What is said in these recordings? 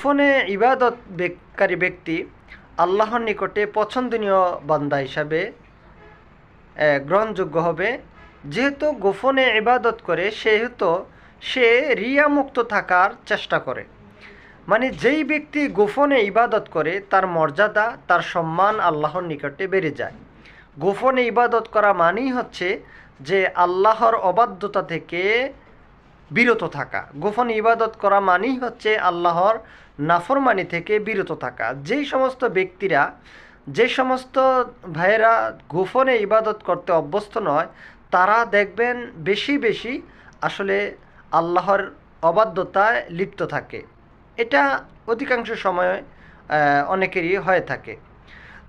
ফোনে ইবাদত বেকারী ব্যক্তি আল্লাহর নিকটে পছন্দনীয় বান্দা হিসাবে গ্রহণযোগ্য হবে। যেহেতু গোপনে ইবাদত করে, সেহেতু সে রিয়ামুক্ত থাকার চেষ্টা করে। মানে যেই ব্যক্তি গোপনে ইবাদত করে, তার মর্যাদা, তার সম্মান আল্লাহর নিকটে বেড়ে যায়। গোপনে ইবাদত করা মানেই হচ্ছে যে আল্লাহর অবাধ্যতা থেকে বিরত থাকা। গোপন ইবাদত করা মানেই হচ্ছে আল্লাহর নাফরমানি থেকে বিরত থাকা। যেই সমস্ত ব্যক্তিরা যে সমস্ত ভাইয়েরা গোপনে ইবাদত করতে অভ্যস্ত নয়, তারা দেখবেন বেশি বেশি আসলে আল্লাহর অবাধ্যতায় লিপ্ত থাকে। এটা অধিকাংশ সময় অনেকেরই হয়ে থাকে।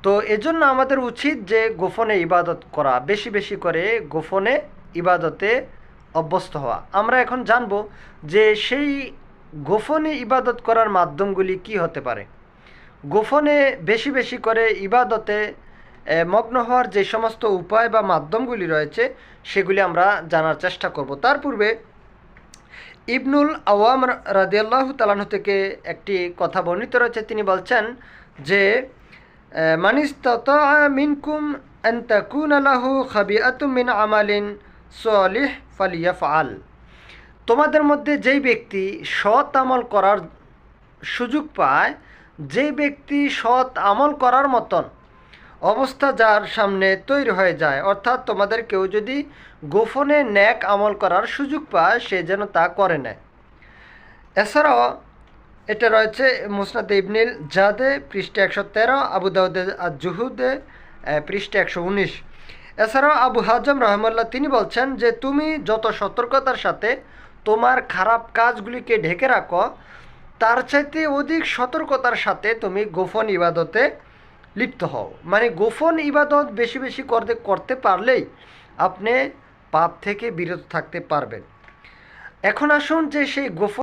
তো এজন্য আমাদের উচিত যে গোপনে ইবাদত করা, বেশি বেশি করে গোপনে ইবাদতে অভ্যস্ত হওয়া। আমরা এখন জানব যে সেই গোপনে ইবাদত করার মাধ্যমগুলি কি হতে পারে। গোপনে বেশি বেশি করে ইবাদতে মগ্ন হওয়ার যে সমস্ত উপায় বা মাধ্যমগুলি রয়েছে, সেগুলি আমরা জানার চেষ্টা করব। তার পূর্বে ইবনুল আওয়াম রাদিয়াল্লাহ তালাহ থেকে একটি কথা বর্ণিত রয়েছে। তিনি বলছেন যে মানিস মিনকুম আন তাকুন খাবি খাবিআতুম মিন আমালিন সলিহ ফালিয়াফআল। তোমাদের মধ্যে যেই ব্যক্তি সৎ আমল করার সুযোগ পায়, যেই ব্যক্তি সৎ আমল করার মতন অবস্থা যার সামনে তৈরি হয়ে যায়, অর্থাৎ তোমাদের কেউ যদি গোপনে ন্যাক আমল করার সুযোগ পায়, সে যেন তা করে নেয়। এছাড়াও এটা রয়েছে মুসনাদ ইবনিল জাদে পৃষ্ঠে একশো তেরো, আবু দাউদে আর জুহুদে পৃষ্ঠে একশো উনিশ। এছাড়াও আবু হাজম রহমাল্লাহ তিনি বলছেন যে, তুমি যত সতর্কতার সাথে তোমার খারাপ কাজগুলিকে ঢেকে রাখো, তার চাইতে অধিক সতর্কতার সাথে তুমি গোপন ইবাদতে লিপ্ত হও। মানে গোপন ইবাদত বেশি বেশি করতে করতে পারলেই আপনি পাপ থেকে বিরত থাকতে পারবেন। এখন আসুন যে সেই গোপন